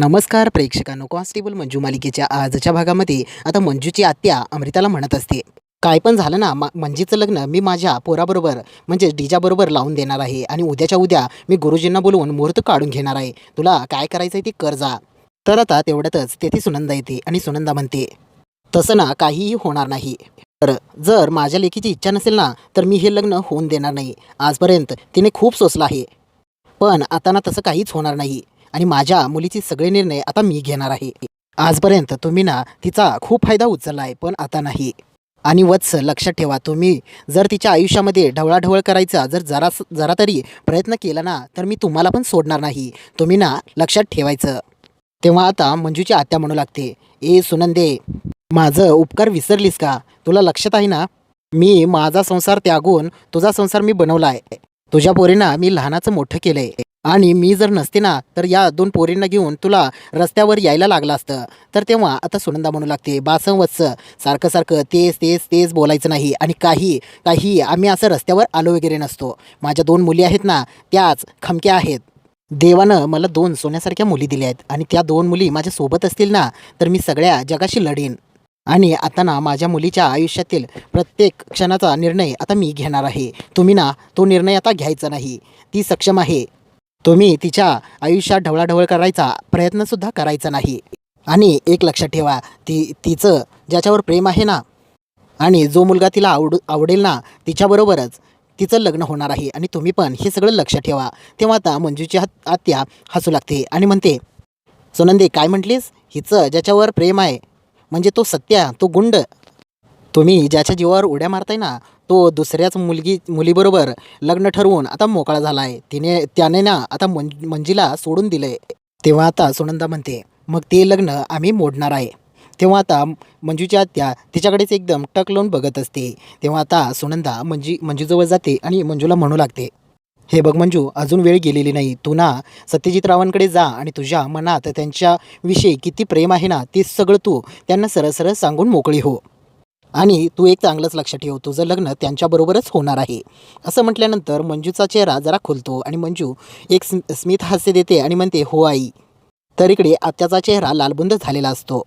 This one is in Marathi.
नमस्कार प्रेक्षकांनो कॉन्स्टेबल मंजू मालिकेच्या आजच्या भागामध्ये आता मंजूची आत्या अमृताला म्हणत असते. काय पण झालं ना मा मंजीचं लग्न मी माझ्या पोराबरोबर म्हणजे डीजाबरोबर लावून देणार आहे आणि उद्याच्या उद्या मी गुरुजींना बोलवून मुहूर्त काढून घेणार आहे. तुला काय करायचं आहे ते कर जा. तर आता तेवढ्यातच तेथे सुनंदा येते आणि सुनंदा म्हणते तसं ना काहीही होणार नाही. तर जर माझ्या लेकीची इच्छा नसेल ना तर मी हे लग्न होऊन देणार नाही. आजपर्यंत तिने खूप सोसलं आहे. पण आता ना तसं काहीच होणार नाही. आणि माझ्या मुलीचे सगळे निर्णय आता मी घेणार आहे. आजपर्यंत तुम्ही ना तिचा खूप फायदा उचलला आहे पण आता नाही. आणि वत्स लक्षात ठेवा तुम्ही जर तिच्या आयुष्यामध्ये ढवळाढवळ करायचा जर जरा जरा तरी प्रयत्न केला ना तर मी तुम्हाला पण सोडणार नाही. तुम्ही ना लक्षात ठेवायचं. तेव्हा आता मंजूची आत्या म्हणू लागते ए सुनंदे माझं उपकार विसरलीस का? तुला लक्षात आहे ना? मी माझा संसार त्यागून तुझा संसार मी बनवला आहे तुझ्या पोरींना मी लहानाचं मोठं केलं आहे आणि मी जर नसते ना तर या दोन पोरींना घेऊन तुला रस्त्यावर यायला लागलं असतं. तर तेव्हा आता सुनंदा म्हणू लागते बासं वत्स सारखं सारखं तेच तेच तेच बोलायचं नाही आणि काही काही आम्ही असं रस्त्यावर आलो वगैरे नसतो. माझ्या दोन मुली आहेत ना त्याच खमक्या आहेत. देवानं मला दोन सोन्यासारख्या मुली दिल्या आहेत आणि त्या दोन मुली माझ्यासोबत असतील ना तर मी सगळ्या जगाशी लढीन. आणि आता ना माझ्या मुलीच्या आयुष्यातील प्रत्येक क्षणाचा निर्णय आता मी घेणार आहे. तुम्ही ना तो निर्णय आता घ्यायचा नाही. ती सक्षम आहे. तुम्ही तिच्या आयुष्यात ढवळाढवळ करायचा प्रयत्नसुद्धा करायचा नाही. आणि एक लक्षात ठेवा ती तिचं ज्याच्यावर प्रेम आहे ना आणि जो मुलगा तिला आवड आवडेल ना तिच्याबरोबरच तिचं लग्न होणार आहे. आणि तुम्ही पण हे सगळं लक्षात ठेवा. तेव्हा आता मंजूची हात आत्या हसू लागते आणि म्हणते सुनंदे काय म्हटलीस? हिचं ज्याच्यावर प्रेम आहे म्हणजे तो सत्या तो गुंड. तुम्ही ज्याच्या जीवावर उड्या मारताय ना तो दुसऱ्याच मुलगी मुलीबरोबर लग्न ठरवून आता मोकळा झाला आहे तिने त्याने ना आता मं मंजीला सोडून दिलं आहे तेव्हा आता सुनंदा म्हणते मग ते लग्न आम्ही मोडणार आहे. तेव्हा आता मंजूची आत्या तिच्याकडेच एकदम टक लावून बघत असते. तेव्हा आता सुनंदा मंजी मंजूजवळ जाते आणि मंजूला म्हणू लागते हे बघ मंजू अजून वेळ गेलेली नाही. तू ना सत्यजित रावांकडे जा आणि तुझ्या मनात त्यांच्याविषयी किती प्रेम आहे ना ते सगळं तू त्यांना सरळ सरळ सांगून मोकळी हो. आणि तू एक चांगलंच लक्षात ठेव तुझं लग्न त्यांच्याबरोबरच होणार आहे. असं म्हटल्यानंतर मंजूचा चेहरा जरा खुलतो आणि मंजू एक स्म स्मित हास्य देते आणि म्हणते हो आई. तर इकडे आत्याचा चेहरा लालबुंद झालेला असतो.